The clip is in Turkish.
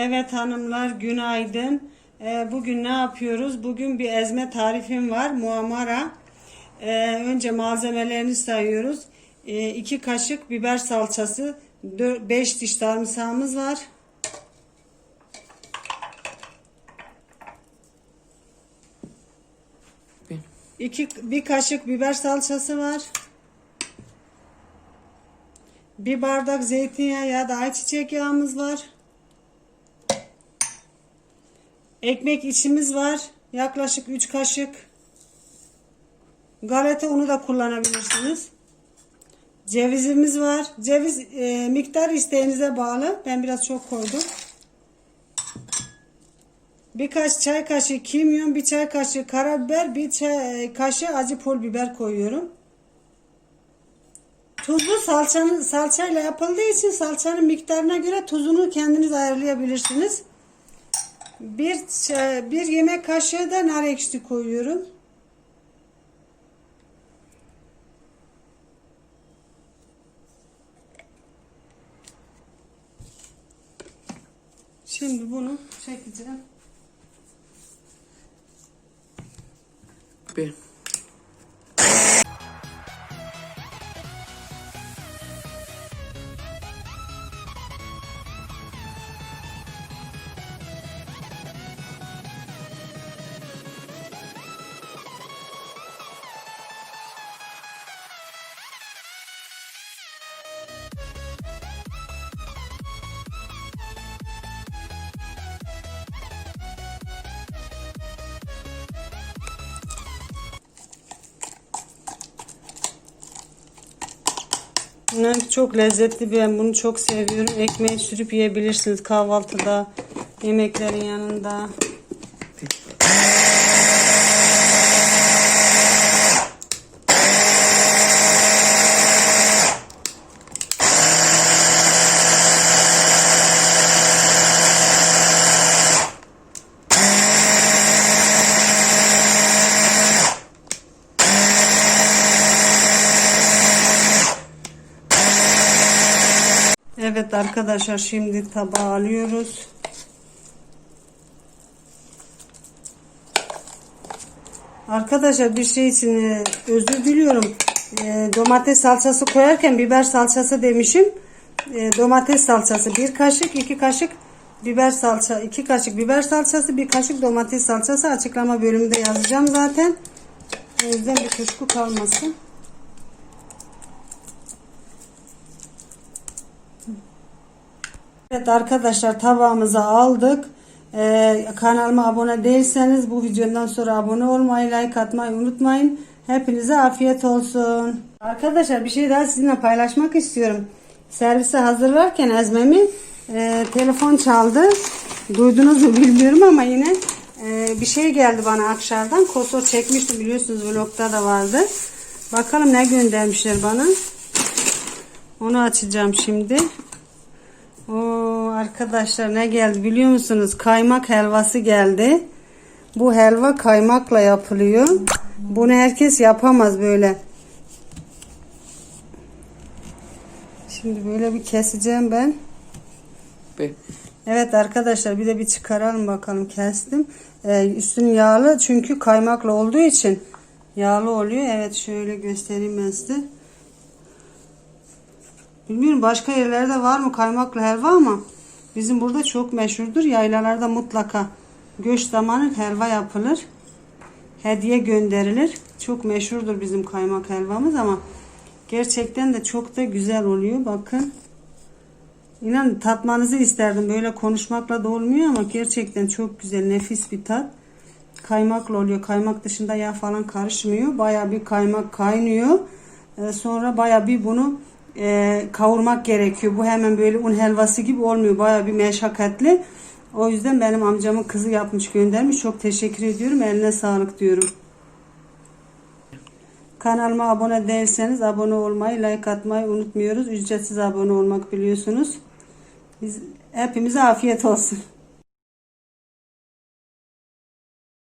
Evet hanımlar günaydın. Ee, bugün ne yapıyoruz? Bugün bir ezme tarifim var. Muamara. Ee, önce malzemelerini sayıyoruz. 2 kaşık biber salçası. 5 diş sarımsağımız var. İki, bir kaşık biber salçası var. Bir bardak zeytinyağı ya da ayçiçek yağımız var. Ekmek içimiz var. Yaklaşık 3 kaşık. Galeta unu da kullanabilirsiniz. Cevizimiz var. Ceviz e, miktar isteğinize bağlı. Ben biraz çok koydum. Birkaç çay kaşığı kimyon, bir çay kaşığı karabiber, bir çay kaşığı acı pul biber koyuyorum. Tuzlu salçanın salçayla yapıldığı için salçanın miktarına göre tuzunu kendiniz ayarlayabilirsiniz. Bir bir yemek kaşığı da nar ekşisi koyuyorum. Şimdi bunu çekeceğim. Bir. Bunlar çok lezzetli ben bunu çok seviyorum. Ekmeği sürüp yiyebilirsiniz kahvaltıda, yemeklerin yanında. Evet arkadaşlar şimdi tabağa alıyoruz. Arkadaşlar bir şey için e, özür diliyorum. E, domates salçası koyarken biber salçası demişim. E, domates salçası bir kaşık, iki kaşık biber salça, iki kaşık biber salçası, bir kaşık domates salçası açıklama bölümünde yazacağım zaten. O yüzden bir kuşku kalmasın. Evet arkadaşlar tabağımıza aldık. Ee, kanalıma abone değilseniz bu videodan sonra abone olmayı, like atmayı unutmayın. Hepinize afiyet olsun. Arkadaşlar bir şey daha sizinle paylaşmak istiyorum. Servise hazırlarken ezmemi e, telefon çaldı. Duydunuz mu bilmiyorum ama yine e, bir şey geldi bana akşamdan. Kosor çekmiştim biliyorsunuz vlogda da vardı. Bakalım ne göndermişler bana. Onu açacağım şimdi. Oo, arkadaşlar ne geldi biliyor musunuz? Kaymak helvası geldi. Bu helva kaymakla yapılıyor. Bunu herkes yapamaz böyle. Şimdi böyle bir keseceğim ben. Evet arkadaşlar bir de bir çıkaralım bakalım kestim. Ee, üstün yağlı çünkü kaymakla olduğu için yağlı oluyor. Evet şöyle göstereyim ben size. Bilmiyorum başka yerlerde var mı kaymaklı helva ama bizim burada çok meşhurdur. Yaylalarda mutlaka göç zamanı helva yapılır. Hediye gönderilir. Çok meşhurdur bizim kaymak helvamız ama gerçekten de çok da güzel oluyor. Bakın. İnan tatmanızı isterdim. Böyle konuşmakla da olmuyor ama gerçekten çok güzel, nefis bir tat. Kaymakla oluyor. Kaymak dışında yağ falan karışmıyor. Baya bir kaymak kaynıyor. Ee, sonra baya bir bunu e, kavurmak gerekiyor. Bu hemen böyle un helvası gibi olmuyor. Baya bir meşakkatli. O yüzden benim amcamın kızı yapmış göndermiş. Çok teşekkür ediyorum. Eline sağlık diyorum. Kanalıma abone değilseniz abone olmayı, like atmayı unutmuyoruz. Ücretsiz abone olmak biliyorsunuz. Biz hepimize afiyet olsun.